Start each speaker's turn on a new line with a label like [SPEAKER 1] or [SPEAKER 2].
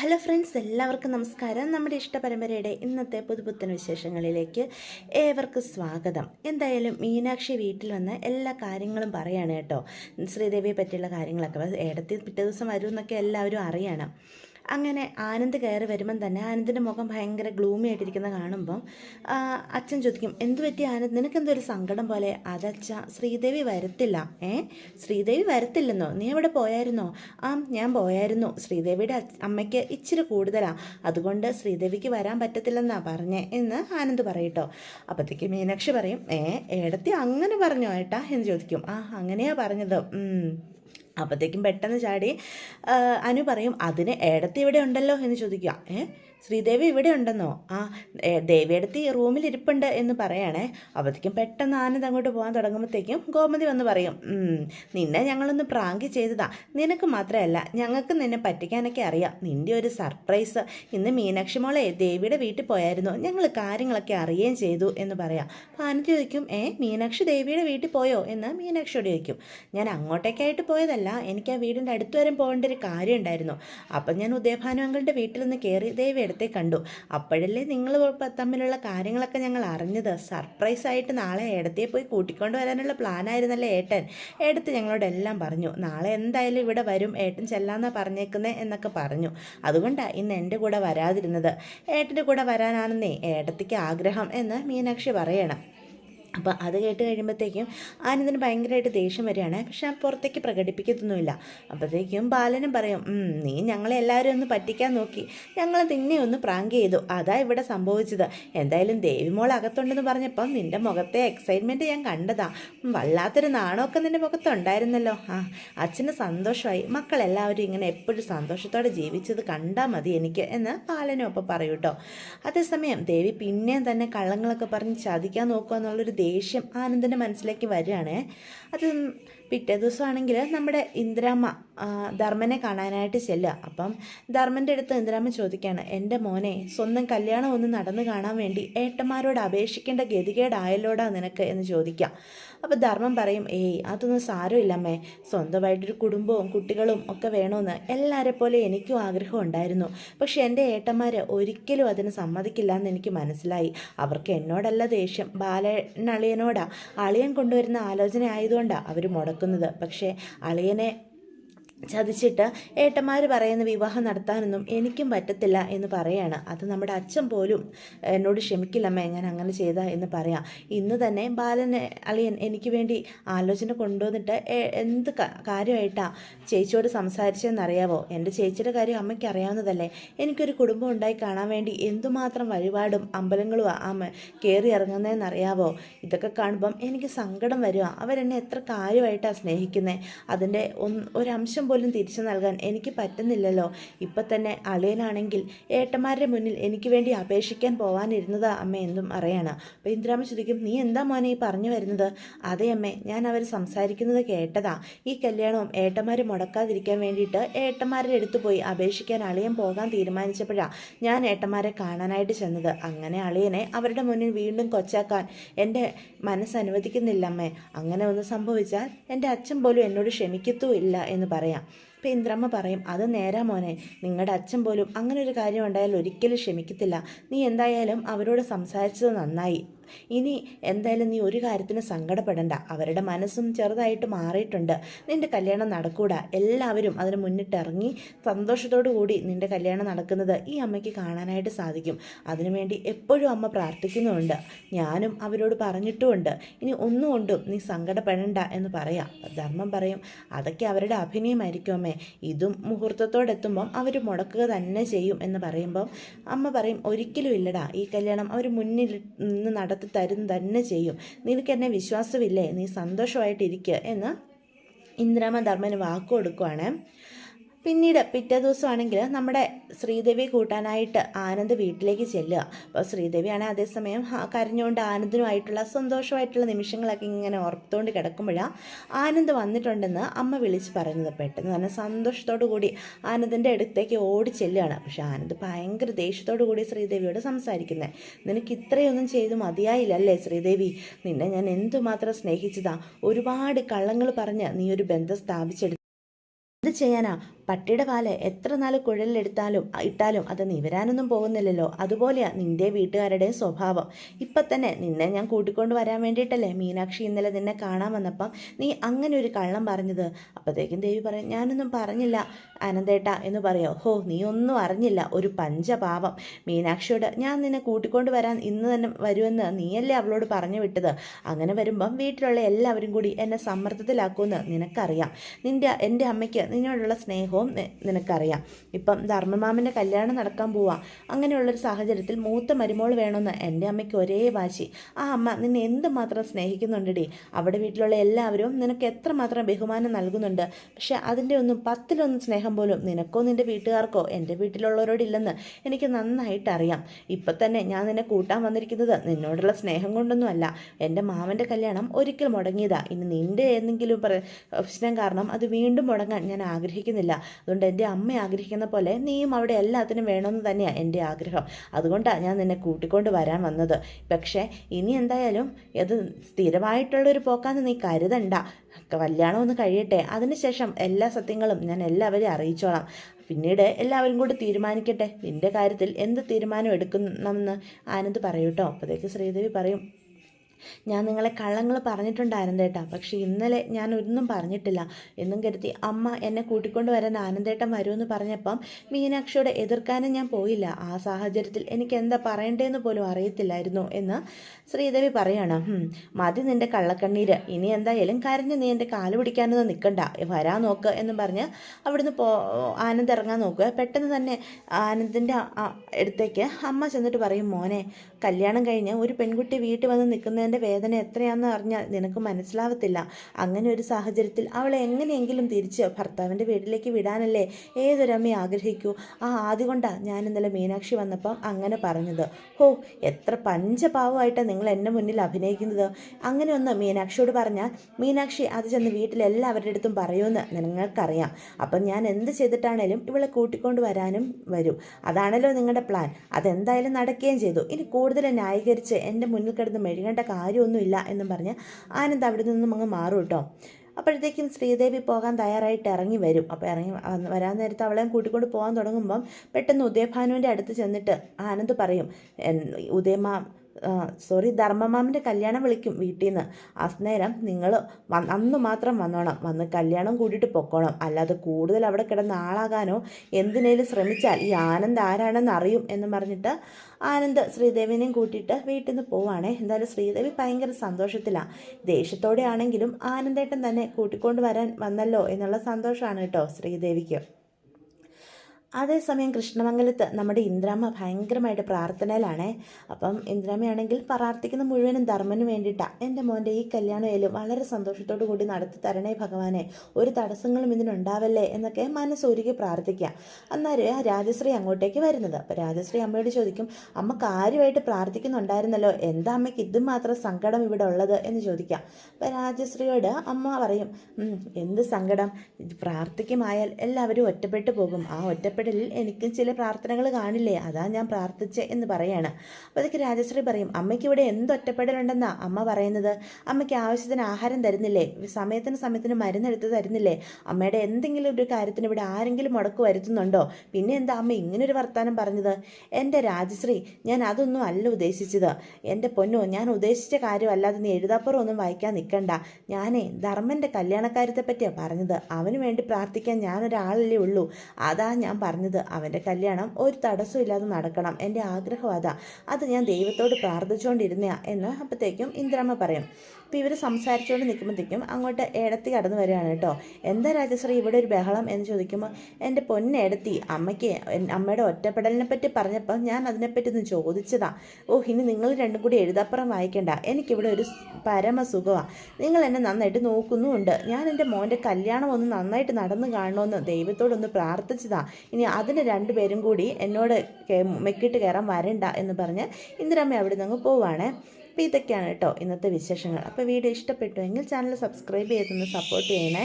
[SPEAKER 1] Hello friends എല്ലാവർക്കും നമസ്കാരം. നമ്മുടെ ഇഷ്ടപരമ്പരയുടെ ഇന്നത്തെ പുതുപുത്തൻ വിശേഷങ്ങളിലേക്ക് ഏവർക്കും സ്വാഗതം. എന്തായാലും മീനാക്ഷി വീട്ടിൽ വന്ന് എല്ലാ കാര്യങ്ങളും പറയാണ് കേട്ടോ. ശ്രീദേവിയെ പറ്റിയുള്ള കാര്യങ്ങളൊക്കെ. ഏടത്തി പിറ്റേ ദിവസം വരുമെന്നൊക്കെ എല്ലാവരും അറിയണം. അങ്ങനെ ആനന്ദ് കയറി വരുമ്പം തന്നെ ആനന്ദിന്റെ മുഖം ഭയങ്കര ഗ്ലൂമി ആയിട്ടിരിക്കുന്ന കാണുമ്പം അച്ഛൻ ചോദിക്കും എന്ത് പറ്റി ആനന്ദ്? നിനക്കെന്തോ ഒരു സങ്കടം പോലെ? അതച്ഛ ശ്രീദേവി വരത്തില്ല. ഏ? ശ്രീദേവി വരത്തില്ലെന്നോ? നീ എവിടെ പോയായിരുന്നോ? ആ ഞാൻ പോയായിരുന്നു. ശ്രീദേവിയുടെ അമ്മയ്ക്ക് ഇച്ചിരി കൂടുതലാണ് അതുകൊണ്ട് ശ്രീദേവിക്ക് വരാൻ പറ്റത്തില്ലെന്നാ പറഞ്ഞേ എന്ന് ആനന്ദ് പറയട്ടോ. അപ്പോഴത്തേക്ക് മീനാക്ഷി പറയും ഏ ഏടത്തി അങ്ങനെ പറഞ്ഞോ ഏട്ടാ? എന്ന് ചോദിക്കും. ആ അങ്ങനെയാ പറഞ്ഞത്. അപ്പോഴത്തേക്കും പെട്ടെന്ന് ചാടി അനു പറയും അതിന് ഏടത്തി ഇവിടെ ഉണ്ടല്ലോ എന്ന് ചോദിക്കുക. ഏ? ശ്രീദേവി ഇവിടെ ഉണ്ടെന്നോ ആ ദേവിയെടുത്ത് ഈ റൂമിൽ ഇരിപ്പുണ്ട് എന്ന് പറയണേ. അപ്പോഴത്തേക്കും പെട്ടെന്ന് ആനന്ദ് അങ്ങോട്ട് പോകാൻ തുടങ്ങുമ്പോഴത്തേക്കും ഗോമതി വന്ന് പറയും നിന്നെ ഞങ്ങളൊന്ന് പ്രാങ്ക് ചെയ്തതാ. നിനക്ക് മാത്രമല്ല ഞങ്ങൾക്ക് നിന്നെ പറ്റിക്കാനൊക്കെ അറിയാം. നിന്റെ ഒരു സർപ്രൈസ്. ഇന്ന് മീനാക്ഷി മോളെ ദേവിയുടെ വീട്ടിൽ പോയായിരുന്നു. ഞങ്ങൾ കാര്യങ്ങളൊക്കെ അറിയുകയും ചെയ്തു എന്ന് പറയാം. അപ്പോൾ ആനന്ദ് ചോദിക്കും ഏ മീനാക്ഷി ദേവിയുടെ വീട്ടിൽ പോയോ? എന്ന് മീനാക്ഷിയോട് ചോദിക്കും ഞാൻ അങ്ങോട്ടേക്കായിട്ട് പോയതല്ല. എനിക്ക് ആ വീടിന്റെ അടുത്ത് വരെ പോകേണ്ട ഒരു കാര്യം ഉണ്ടായിരുന്നു. അപ്പം ഞാൻ ഉദയഭാനു അങ്കിളുടെ വീട്ടിൽ നിന്ന് കയറി ദേവി അടുത്തേ കണ്ടു. അപ്പോഴല്ലേ നിങ്ങൾ തമ്മിലുള്ള കാര്യങ്ങളൊക്കെ ഞങ്ങൾ അറിഞ്ഞത്. സർപ്രൈസ് ആയിട്ട് നാളെ ഏടത്തെ പോയി കൂട്ടിക്കൊണ്ട് വരാനുള്ള പ്ലാനായിരുന്നല്ലേ ഏട്ടൻ? ഏടത്ത് ഞങ്ങളോട് എല്ലാം പറഞ്ഞു. നാളെ എന്തായാലും ഇവിടെ വരും. ഏട്ടൻ ചെല്ലാന്നാ പറഞ്ഞേക്കുന്നേ എന്നൊക്കെ പറഞ്ഞു. അതുകൊണ്ടാണ് ഇന്ന് എന്റെ കൂടെ വരാതിരുന്നത്. ഏട്ടന്റെ കൂടെ വരാനാണെന്നേ ഏടത്തിക്ക് ആഗ്രഹം എന്ന് മീനാക്ഷി പറയണം. അപ്പോൾ അത് കേട്ട് കഴിയുമ്പോഴത്തേക്കും ആനന്ദന് ഭയങ്കരമായിട്ട് ദേഷ്യം വരികയാണ്. പക്ഷെ ആ പുറത്തേക്ക് പ്രകടിപ്പിക്കത്തൊന്നുമില്ല. അപ്പോഴത്തേക്കും ബാലനും പറയും നീ ഞങ്ങളെ എല്ലാവരും ഒന്ന് പറ്റിക്കാൻ നോക്കി. ഞങ്ങൾ നിന്നെ ഒന്ന് പ്രാങ്ക് ചെയ്തു. അതാ ഇവിടെ സംഭവിച്ചത്. എന്തായാലും ദേവിമോൾ അകത്തുണ്ടെന്ന് പറഞ്ഞപ്പം നിന്റെ മുഖത്തെ എക്സൈറ്റ്മെന്റ് ഞാൻ കണ്ടതാ. വല്ലാത്തൊരു നാണമൊക്കെ നിന്റെ മുഖത്തുണ്ടായിരുന്നല്ലോ. ആ അച്ഛന് സന്തോഷമായി. മക്കളെല്ലാവരും ഇങ്ങനെ എപ്പോഴും സന്തോഷത്തോടെ ജീവിച്ചത് കണ്ടാൽ മതി എനിക്ക് എന്ന് ബാലനും ഒപ്പം പറയൂട്ടോ. അതേസമയം ദേവി പിന്നെയും തന്നെ കള്ളങ്ങളൊക്കെ പറഞ്ഞ് ചതിക്കാൻ നോക്കുക എന്നുള്ളൊരു ദേഷ്യം ആനന്ദിന്റെ മനസ്സിലേക്ക് വരികയാണ്. അത് പിറ്റേ ദിവസമാണെങ്കിൽ നമ്മുടെ ഇന്ദിരാമ്മ ധർമ്മനെ കാണാനായിട്ട് ചെല്ലുക. അപ്പം ധർമ്മന്റെ അടുത്ത് ഇന്ദിരാമ്മ ചോദിക്കുകയാണ് എന്റെ മോനെ സ്വന്തം കല്യാണം ഒന്ന് നടന്നു കാണാൻ വേണ്ടി ഏട്ടന്മാരോട് അപേക്ഷിക്കേണ്ട ഗതികേടായല്ലോടാ നിനക്ക്? എന്ന് ചോദിക്കാം അപ്പോൾ ധർമ്മം പറയും ഏയ് അതൊന്നും സാരമില്ലമ്മേ. സ്വന്തമായിട്ടൊരു കുടുംബവും കുട്ടികളും ഒക്കെ വേണമെന്ന് എല്ലാവരെ പോലെ എനിക്കും ആഗ്രഹം ഉണ്ടായിരുന്നു. പക്ഷേ എന്റെ ഏട്ടന്മാർ ഒരിക്കലും അതിന് സമ്മതിക്കില്ല എന്ന് എനിക്ക് മനസ്സിലായി. അവർക്ക് എന്നോടല്ല ദേഷ്യം. ബാലനളിയനോടാ അളിയൻ കൊണ്ടുവരുന്ന ആലോചന ആയതുകൊണ്ടാണ് അവർ മുടക്കുന്നത് പക്ഷേ അളിയനെ ചതിച്ചിട്ട് ഏട്ടന്മാർ പറയുന്ന വിവാഹം നടത്താനൊന്നും എനിക്കും പറ്റത്തില്ല എന്ന് പറയാണ്. അത് നമ്മുടെ അച്ഛൻ പോലും എന്നോട് ക്ഷമിക്കില്ലമ്മ ഞാൻ അങ്ങനെ ചെയ്ത എന്ന് പറയാം. ഇന്ന് തന്നെ ബാലൻ അളിയൻ എനിക്ക് വേണ്ടി ആലോചന കൊണ്ടുവന്നിട്ട് എന്ത് കാര്യമായിട്ടാ ചേച്ചിയോട് സംസാരിച്ചതെന്നറിയാവോ? എന്റെ ചേച്ചിയുടെ കാര്യം അമ്മയ്ക്ക് അറിയാവുന്നതല്ലേ. എനിക്കൊരു കുടുംബം ഉണ്ടായി കാണാൻ വേണ്ടി എന്തുമാത്രം വഴിപാടും അമ്പലങ്ങളും അമ്മ കയറി ഇറങ്ങുന്നതെന്നറിയാവോ? ഇതൊക്കെ കാണുമ്പം എനിക്ക് സങ്കടം വരിക അവരെന്നെ എത്ര കാര്യമായിട്ടാണ് സ്നേഹിക്കുന്നത് അതിന്റെ ഒരംശം പോലും തിരിച്ചു നൽകാൻ എനിക്ക് പറ്റുന്നില്ലല്ലോ. ഇപ്പം തന്നെ അളിയനാണെങ്കിൽ ഏട്ടന്മാരുടെ മുന്നിൽ എനിക്ക് വേണ്ടി അപേക്ഷിക്കാൻ പോവാനിരുന്നതാ അമ്മ എന്തും അറിയണം. അപ്പോൾ ഇന്ദിരാമ ചോദിക്കും നീ എന്താ മോനെ ഈ പറഞ്ഞു വരുന്നത്? അതെ അമ്മ ഞാൻ അവർ സംസാരിക്കുന്നത് കേട്ടതാ. ഈ കല്യാണവും ഏട്ടന്മാർ മുടക്കാതിരിക്കാൻ വേണ്ടിയിട്ട് ഏട്ടന്മാരുടെ അടുത്ത് പോയി അപേക്ഷിക്കാൻ അളിയൻ പോകാൻ തീരുമാനിച്ചപ്പോഴാണ് ഞാൻ ഏട്ടന്മാരെ കാണാനായിട്ട് ചെന്നത്. അങ്ങനെ അളിയനെ അവരുടെ മുന്നിൽ വീണ്ടും കൊച്ചാക്കാൻ എന്റെ മനസ്സ് അനുവദിക്കുന്നില്ല അമ്മേ. അങ്ങനെ ഒന്ന് സംഭവിച്ചാൽ എന്റെ അച്ഛൻ പോലും എന്നോട് ക്ഷമിക്കത്തുമില്ല എന്ന് പറയാം. അപ്പം ഇന്ദ്രമ്മ പറയും അത് നേരാ മോനെ നിങ്ങളുടെ അച്ഛൻ പോലും അങ്ങനെ ഒരു കാര്യം ഉണ്ടായാൽ ഒരിക്കലും ക്ഷമിക്കത്തില്ല. നീ എന്തായാലും അവരോട് സംസാരിച്ചത് നന്നായി. ഇനി എന്തായാലും നീ ഒരു കാര്യത്തിന് സങ്കടപ്പെടണ്ട. അവരുടെ മനസ്സും ചെറുതായിട്ട് മാറിയിട്ടുണ്ട്. നിന്റെ കല്യാണം നടക്കൂടാ. എല്ലാവരും അതിന് മുന്നിട്ടിറങ്ങി സന്തോഷത്തോടു കൂടി നിന്റെ കല്യാണം നടക്കുന്നത് ഈ അമ്മയ്ക്ക് കാണാനായിട്ട് സാധിക്കും. അതിനുവേണ്ടി എപ്പോഴും അമ്മ പ്രാർത്ഥിക്കുന്നുമുണ്ട്. ഞാനും അവരോട് പറഞ്ഞിട്ടുമുണ്ട്. ഇനി ഒന്നുകൊണ്ടും നീ സങ്കടപ്പെടണ്ട എന്ന് പറയാം. ധർമ്മം പറയും അതൊക്കെ അവരുടെ അഭിനയമായിരിക്കും അമ്മേ. ഇതും മുഹൂർത്തത്തോടെത്തുമ്പം അവർ മുടക്കുക തന്നെ ചെയ്യും എന്ന് പറയുമ്പം അമ്മ പറയും ഒരിക്കലും ഇല്ലടാ. ഈ കല്യാണം അവർ മുന്നിൽ നിന്ന് നടത്തി തരും തന്നെ ചെയ്യും. നിനക്ക് എന്നെ വിശ്വാസമില്ലേ? നീ സന്തോഷമായിട്ടിരിക്കുക എന്ന് ഇന്ദിരാമ ധർമ്മന് വാക്ക് കൊടുക്കുവാണ് പിന്നീട് പിറ്റേ ദിവസമാണെങ്കിൽ നമ്മുടെ ശ്രീദേവി കൂട്ടാനായിട്ട് ആനന്ദ് വീട്ടിലേക്ക് ചെല്ലുക. അപ്പോൾ ശ്രീദേവിയാണ് അതേസമയം കരഞ്ഞുകൊണ്ട് ആനന്ദിനുമായിട്ടുള്ള സന്തോഷമായിട്ടുള്ള നിമിഷങ്ങളൊക്കെ ഇങ്ങനെ ഓർത്തുകൊണ്ട് കിടക്കുമ്പോഴാണ് ആനന്ദ് വന്നിട്ടുണ്ടെന്ന് അമ്മ വിളിച്ച് പറയുന്നത്. പെട്ടെന്ന് തന്നെ സന്തോഷത്തോടു കൂടി ആനന്ദിന്റെ അടുത്തേക്ക് ഓടി ചെല്ലുകയാണ്. പക്ഷേ ആനന്ദ് ഭയങ്കര ദേഷ്യത്തോടു കൂടി ശ്രീദേവിയോട് സംസാരിക്കുന്നത് നിനക്ക് ഇത്രയൊന്നും ചെയ്ത് മതിയായില്ലല്ലേ ശ്രീദേവി? നിന്നെ ഞാൻ എന്തുമാത്രം സ്നേഹിച്ചതാ? ഒരുപാട് കള്ളങ്ങൾ പറഞ്ഞ് നീ ഒരു ബന്ധം സ്ഥാപിച്ചെടുത്തു എന്ത് ചെയ്യാനാ? പട്ടിയുടെ പാൽ എത്ര നാൾ കുഴലിലെടുത്താലും ഇട്ടാലും അത് നിവരാനൊന്നും പോകുന്നില്ലല്ലോ. അതുപോലെയാണ് നിന്റെ വീട്ടുകാരുടെയും സ്വഭാവം. ഇപ്പം തന്നെ നിന്നെ ഞാൻ കൂട്ടിക്കൊണ്ട് വരാൻ വേണ്ടിയിട്ടല്ലേ മീനാക്ഷി ഇന്നലെ നിന്നെ കാണാൻ വന്നപ്പം നീ അങ്ങനെ ഒരു കള്ളം പറഞ്ഞത്. അപ്പോഴത്തേക്കും ദേവി പറയും ഞാനൊന്നും പറഞ്ഞില്ല അനന്തേട്ട എന്ന് പറയോ? ഹോ നീ ഒന്നും അറിഞ്ഞില്ല. ഒരു പഞ്ചപാവം മീനാക്ഷിയോട് ഞാൻ നിന്നെ കൂട്ടിക്കൊണ്ട് വരാൻ ഇന്ന് തന്നെ വരുമെന്ന് നീയല്ലേ അവളോട് പറഞ്ഞു വിട്ടത്? അങ്ങനെ വരുമ്പം വീട്ടിലുള്ള എല്ലാവരും കൂടി എന്നെ സമ്മർദ്ദത്തിലാക്കുമെന്ന് നിനക്കറിയാം. നിന്റെ എന്റെ അമ്മയ്ക്ക് നിന്നോടുള്ള സ്നേഹവും നി- നിനക്കറിയാം. ഇപ്പം ധർമ്മമാമന്റെ കല്യാണം നടക്കാൻ പോവാ. അങ്ങനെയുള്ളൊരു സാഹചര്യത്തിൽ മൂത്ത മരുമോൾ വേണമെന്ന് എന്റെ അമ്മയ്ക്ക് ഒരേ വാശി. ആ അമ്മ നിന്നെ എന്തുമാത്രം സ്നേഹിക്കുന്നുണ്ടടി? അവിടെ വീട്ടിലുള്ള എല്ലാവരും നിനക്ക് എത്രമാത്രം ബഹുമാനം നൽകുന്നുണ്ട്? പക്ഷെ അതിന്റെ ഒന്നും പത്തിലൊന്നും സ്നേഹം പോലും നിനക്കോ നിന്റെ വീട്ടുകാർക്കോ എന്റെ വീട്ടിലുള്ളവരോടില്ലെന്ന് എനിക്ക് നന്നായിട്ട് അറിയാം ഇപ്പം തന്നെ ഞാൻ നിന്നെ കൂട്ടാൻ വന്നിരിക്കുന്നത് നിന്നോടുള്ള സ്നേഹം കൊണ്ടൊന്നുമല്ല. എന്റെ മാമന്റെ കല്യാണം ഒരിക്കൽ മുടങ്ങിയതാ. ഇനി നിന്റെ എന്തെങ്കിലും പ്രശ്നം കാരണം അത് വീണ്ടും മുടങ്ങാൻ ഞാൻ ആഗ്രഹിക്കുന്നില്ല. അതുകൊണ്ട് എന്റെ അമ്മ ആഗ്രഹിക്കുന്ന പോലെ നീയും അവിടെ എല്ലാത്തിനും വേണമെന്ന് തന്നെയാണ് എന്റെ ആഗ്രഹം. അതുകൊണ്ടാണ് ഞാൻ നിന്നെ കൂട്ടിക്കൊണ്ട് വരാൻ വന്നത്. പക്ഷേ ഇനി എന്തായാലും അത് സ്ഥിരമായിട്ടുള്ളൊരു പോക്കാന്ന് നീ കരുതണ്ട. കല്യാണം ഒന്ന് കഴിയട്ടെ. അതിനുശേഷം എല്ലാ സത്യങ്ങളും ഞാൻ എല്ലാവരെയും അറിയിച്ചോളാം. പിന്നീട് എല്ലാവരും കൂടി തീരുമാനിക്കട്ടെ. നിന്റെ കാര്യത്തിൽ എന്ത് തീരുമാനം എടുക്കണമെന്ന് ആനന്ദ് പറയൂട്ടോ. അപ്പോഴത്തേക്ക് ശ്രീദേവി പറയും ഞാൻ നിങ്ങളെ കള്ളങ്ങൾ പറഞ്ഞിട്ടുണ്ടായിരുന്നു കേട്ടോ. പക്ഷേ ഇന്നലെ ഞാൻ ഒന്നും പറഞ്ഞിട്ടില്ല. എന്നും കരുതി അമ്മ എന്നെ കൂട്ടിക്കൊണ്ട് വരാൻ ആനന്ദേട്ടൻ വരുമെന്ന് പറഞ്ഞപ്പം മീനാക്ഷിയോട് എതിർക്കാനും ഞാൻ പോയില്ല. ആ സാഹചര്യത്തിൽ എനിക്ക് എന്താ പറയണ്ടേന്ന് പോലും അറിയത്തില്ലായിരുന്നു എന്ന് ശ്രീദേവി പറയാണ്. "ഹും, മതി നിന്റെ കള്ളക്കണ്ണീര്. ഇനി എന്തായാലും കരഞ്ഞ് നീ എന്റെ കാൽ പിടിക്കാനൊന്നും നിൽക്കണ്ട വരാൻ നോക്ക് എന്നും പറഞ്ഞ് അവിടുന്ന് പോ ആനന്ദ് ഇറങ്ങാൻ നോക്കുക. പെട്ടെന്ന് തന്നെ ആനന്ദിന്റെ അടുത്തേക്ക് അമ്മ ചെന്നിട്ട് പറയും മോനെ കല്യാണം കഴിഞ്ഞ് ഒരു പെൺകുട്ടി വീട്ടിൽ വന്ന് നിൽക്കുന്നതിന്റെ വേദന എത്രയാണെന്ന് അറിഞ്ഞാൽ നിനക്ക് മനസ്സിലാവത്തില്ല. അങ്ങനെ ഒരു സാഹചര്യത്തിൽ അവളെ എങ്ങനെയെങ്കിലും തിരിച്ച് ഭർത്താവിന്റെ വീട്ടിലേക്ക് വിടാനല്ലേ ഏതൊരമ്മ ആഗ്രഹിക്കൂ? ആ ആദ്യം കൊണ്ടാണ് ഞാൻ ഇന്നലെ മീനാക്ഷി വന്നപ്പം അങ്ങനെ പറഞ്ഞത്. ഹോ എത്ര പഞ്ചപാവമായിട്ടാണ് നിങ്ങൾ എന്റെ മുന്നിൽ അഭിനയിക്കുന്നത്. അങ്ങനെ ഒന്ന് മീനാക്ഷിയോട് പറഞ്ഞാൽ മീനാക്ഷി അത് ചെന്ന് വീട്ടിലെല്ലാവരുടെ അടുത്തും പറയുമെന്ന് നിങ്ങൾക്കറിയാം. അപ്പം ഞാൻ എന്ത് ചെയ്തിട്ടാണേലും ഇവളെ കൂട്ടിക്കൊണ്ട് വരാനും വരും. അതാണല്ലോ നിങ്ങളുടെ പ്ലാൻ. അതെന്തായാലും നടക്കുകയും ചെയ്തു. ഇനി കൂടുതൽ ന്യായീകരിച്ച് എന്റെ മുന്നിൽ കിടന്ന് മെഴുകേണ്ട കാര്യമൊന്നുമില്ല എന്നും പറഞ്ഞ് ആനന്ദ് അവിടെ നിന്നും അങ്ങ് മാറും കേട്ടോ. അപ്പോഴത്തേക്കും ശ്രീദേവി പോകാൻ തയ്യാറായിട്ട് ഇറങ്ങി വരും. അപ്പോൾ ഇറങ്ങി വരാൻ നേരത്ത് അവളെയും കൂട്ടിക്കൊണ്ട് പോകാൻ തുടങ്ങുമ്പം പെട്ടെന്ന് ഉദയഭാനുവിന്റെ അടുത്ത് ചെന്നിട്ട് ആനന്ദ് പറയും "എൻ- ഉദയമാ സോറി ധർമ്മമാമിന്റെ കല്യാണം വിളിക്കും വീട്ടിൽ നിന്ന് അന്നേരം നിങ്ങൾ അന്ന് മാത്രം വന്നോണം. വന്ന് കല്യാണം കൂടിയിട്ട് പൊക്കോണം. അല്ലാതെ കൂടുതൽ അവിടെ കിടന്ന ആളാകാനോ എന്തിനേലും ശ്രമിച്ചാൽ ഈ ആനന്ദ് ആരാണെന്ന് അറിയും എന്ന് പറഞ്ഞിട്ട് ആനന്ദ് ശ്രീദേവിനെയും കൂട്ടിയിട്ട് വീട്ടിൽ നിന്ന് പോവാണേ. എന്തായാലും ശ്രീദേവി ഭയങ്കര സന്തോഷത്തിലാണ് ദേഷ്യത്തോടെ ആണെങ്കിലും ആനന്ദേട്ടൻ തന്നെ കൂട്ടിക്കൊണ്ട് വരാൻ വന്നല്ലോ എന്നുള്ള സന്തോഷമാണ് കേട്ടോ ശ്രീദേവിക്ക്. അതേസമയം കൃഷ്ണമംഗലത്ത് നമ്മുടെ ഇന്ദ്രാമ്മ ഭയങ്കരമായിട്ട് പ്രാർത്ഥനയിലാണ്. അപ്പം ഇന്ദ്രാമ്മയാണെങ്കിൽ പ്രാർത്ഥിക്കുന്ന മുഴുവനും ധർമ്മന് വേണ്ടിയിട്ടാണ് എന്റെ മോന്റെ ഈ കല്യാണമായാലും വളരെ സന്തോഷത്തോടു കൂടി നടത്തി തരണേ ഭഗവാനെ. ഒരു തടസ്സങ്ങളും ഇതിനുണ്ടാവല്ലേ എന്നൊക്കെ മനസ്സൊരുക്കി പ്രാർത്ഥിക്കുക അന്നേരം? രാജശ്രീ അങ്ങോട്ടേക്ക് വരുന്നത്. അപ്പോൾ രാജശ്രീ അമ്മയോട് ചോദിക്കും അമ്മ കാര്യമായിട്ട് പ്രാർത്ഥിക്കുന്നുണ്ടായിരുന്നല്ലോ? എന്താ അമ്മയ്ക്ക് ഇതും മാത്രം സങ്കടം ഇവിടെ ഉള്ളത്? എന്ന് ചോദിക്കാം. അപ്പോൾ രാജശ്രീയോട് അമ്മ പറയും എന്ത് സങ്കടം? പ്രാർത്ഥിക്കുമായാൽ എല്ലാവരും ഒറ്റപ്പെട്ടു പോകും. ആ ഒറ്റപ്പെടലിൽ എനിക്കും ചില പ്രാർത്ഥനകൾ കാണില്ലേ? അതാ ഞാൻ പ്രാർത്ഥിച്ചേ എന്ന് പറയാണ്. അപ്പോൾ അതൊക്കെ രാജശ്രീ പറയും അമ്മയ്ക്ക് ഇവിടെ എന്ത് ഒറ്റപ്പെടലുണ്ടെന്നാ? അമ്മ പറയുന്നത് അമ്മയ്ക്ക് ആവശ്യത്തിന് ആഹാരം തരുന്നില്ലേ? സമയത്തിന് സമയത്തിന് മരുന്നെടുത്ത് തരുന്നില്ലേ? അമ്മയുടെ എന്തെങ്കിലും ഒരു കാര്യത്തിന് ഇവിടെ ആരെങ്കിലും മുടക്ക് വരുത്തുന്നുണ്ടോ? പിന്നെ എന്താ അമ്മ ഇങ്ങനൊരു വർത്താനം പറഞ്ഞത്? എന്റെ രാജശ്രീ ഞാൻ അതൊന്നും അല്ല ഉദ്ദേശിച്ചത്. എന്റെ പൊന്നോ ഞാൻ ഉദ്ദേശിച്ച കാര്യമല്ലാതെ നീ എഴുതാപ്പുറം ഒന്നും വായിക്കാൻ നിൽക്കണ്ട. ഞാനേ ധർമ്മന്റെ കല്യാണക്കാര്യത്തെ പറ്റിയാണ് പറഞ്ഞത്. അവന് വേണ്ടി പ്രാർത്ഥിക്കാൻ ഞാനൊരാളല്ലേ ഉള്ളൂ. അതാ ഞാൻ പറഞ്ഞത്. അവന്റെ കല്യാണം ഒരു തടസ്സമില്ലാതെ നടക്കണം. എന്റെ ആഗ്രഹം അതാ. അത് ഞാൻ ദൈവത്തോട് പ്രാർത്ഥിച്ചുകൊണ്ടിരുന്നയാ എന്ന് അപ്പോഴത്തേക്കും ഇന്ദ്രമ്മ പറയും. അപ്പോൾ ഇവർ സംസാരിച്ചുകൊണ്ട് നിൽക്കുമ്പോഴത്തേക്കും അങ്ങോട്ട് ഏടത്തി കടന്നു വരികയാണ് കേട്ടോ. എന്താ രാജശ്രീ ഇവിടെ ഒരു ബഹളം? എന്ന് ചോദിക്കുമ്പോൾ എന്റെ പൊന്നേടത്തി അമ്മയ്ക്ക് അമ്മയുടെ ഒറ്റപ്പെടലിനെ പറ്റി പറഞ്ഞപ്പോൾ ഞാൻ അതിനെപ്പറ്റി ഒന്ന് ചോദിച്ചതാ. ഓ ഇനി നിങ്ങൾ രണ്ടും കൂടി എഴുതാപ്പുറം വായിക്കണ്ട. എനിക്കിവിടെ ഒരു പരമസുഖമാണ് നിങ്ങൾ എന്നെ നന്നായിട്ട് നോക്കുന്നുമുണ്ട്. ഞാൻ എന്റെ മോന്റെ കല്യാണം ഒന്ന് നന്നായിട്ട് നടന്നു കാണണമെന്ന് ദൈവത്തോടൊന്ന് പ്രാർത്ഥിച്ചതാ. അതിന് രണ്ടുപേരും കൂടി എന്നോട് മെക്കിട്ട് കയറാൻ വരണ്ട എന്ന് പറഞ്ഞ് ഇന്ദിരമ്മ അവിടെ നിന്ന് പോവാണ്. അപ്പോൾ ഇതൊക്കെയാണ് കേട്ടോ ഇന്നത്തെ വിശേഷങ്ങൾ. അപ്പോൾ വീഡിയോ ഇഷ്ടപ്പെട്ടു എങ്കിൽ ചാനൽ സബ്സ്ക്രൈബ് ചെയ്തൊന്ന് സപ്പോർട്ട് ചെയ്യണേ.